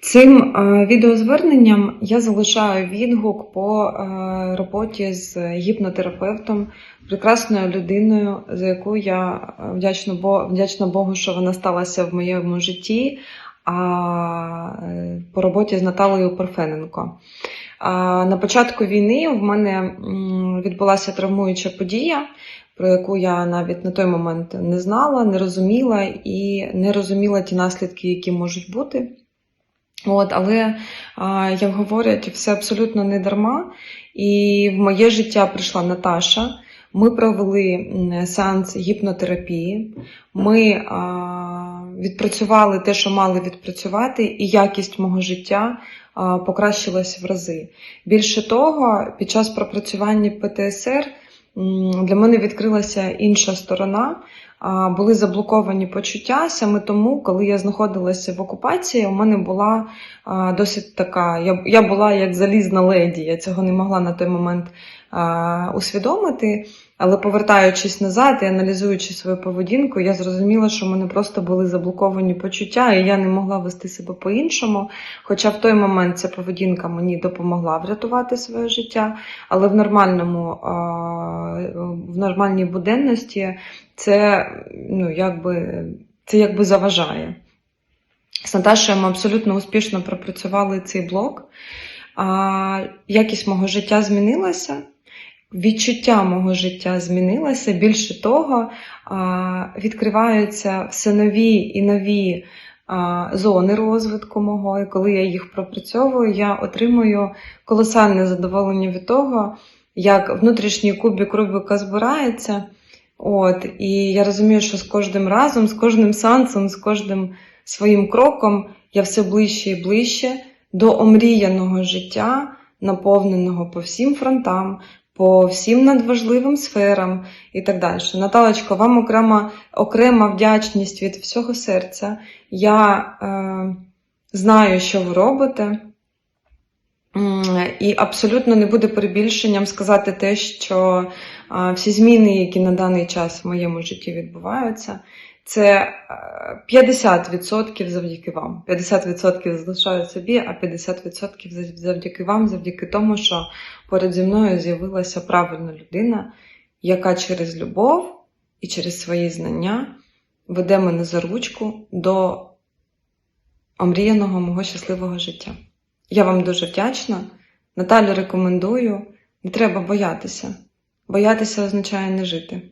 Цим е, відеозверненням я залишаю відгук по е, роботі з гіпнотерапевтом, прекрасною людиною, за яку я е, вдячна, Бо- вдячна Богу, що вона сталася в моєму житті, а по роботі з Наталею Парфененко. На початку війни в мене відбулася травмуюча подія, про яку я навіть на той момент не знала, не розуміла і не розуміла ті наслідки, які можуть бути. От, але, а, як говорять, все абсолютно не дарма. І в моє життя прийшла Наташа. Ми провели сеанс гіпнотерапії. Ми а, відпрацювали те, що мали відпрацювати, і якість мого життя а, покращилась в рази. Більше того, під час пропрацювання ПТСР для мене відкрилася інша сторона. Були заблоковані почуття саме тому, коли я знаходилася в окупації, у мене була досить така. Я, я була як залізна леді. Я цього не могла на той момент усвідомити. Але повертаючись назад і аналізуючи свою поведінку, я зрозуміла, що в мене просто були заблоковані почуття, і я не могла вести себе по-іншому. Хоча в той момент ця поведінка мені допомогла врятувати своє життя, але в нормальному, в нормальній буденності це ну, якби, це якби заважає. З Наташою ми абсолютно успішно пропрацювали цей блок. А, якість мого життя змінилася, відчуття мого життя змінилося. Більше того, а, відкриваються все нові і нові а, зони розвитку мого. І коли я їх пропрацьовую, я отримую колосальне задоволення від того, як внутрішній кубик Рубіка збирається. От, і я розумію, що з кожним разом, з кожним сеансом, з кожним своїм кроком я все ближче і ближче до омріяного життя, наповненого по всім фронтам, по всім надважливим сферам і так далі. Наталочко, вам окрема, окрема вдячність від всього серця. Я е, знаю, що ви робите. І абсолютно не буде перебільшенням сказати те, що всі зміни, які на даний час в моєму житті відбуваються, це е, 50% завдяки вам. 50% залишаю собі, а 50% завдяки вам, завдяки тому, що поряд зі мною з'явилася правильна людина, яка через любов і через свої знання веде мене за ручку до омріяного мого щасливого життя. Я вам дуже вдячна. Наталю рекомендую. Не треба боятися. Боятися означає не жити.